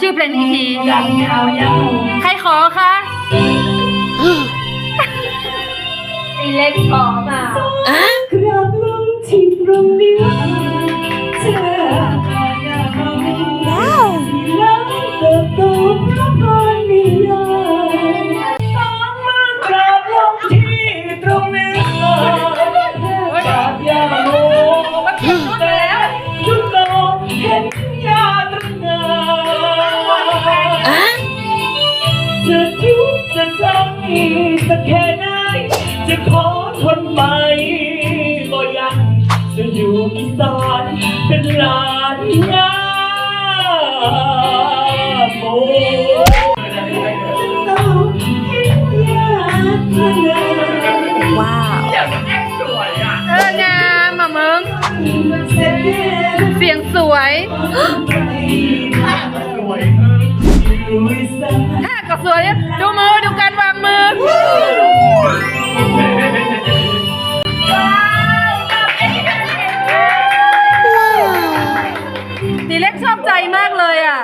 ชื่อเพลงอีกทีกันยาวยาวใครขอคะตีเล็กขอมากราบลงที่ตรงนี้เธอว้าวที่แล้วเติบโตเพราะพรนิยายต้องมากราบลงที่ตรงนี้กราบยาโมแล้วทุกคนเห็นยาตรงงา สักแค่ไหน จะขอทนไปก็ยัง จะอยู่อีสานเป็นหลานยาโมต้องเห็นยาเธอว้าวเอองามอะมึง เสด็จเสียงสวยอยู่อีสานท่าก็สวยดูมือดูการวางมือ ดีเล็กชอบใจมากเลยอะ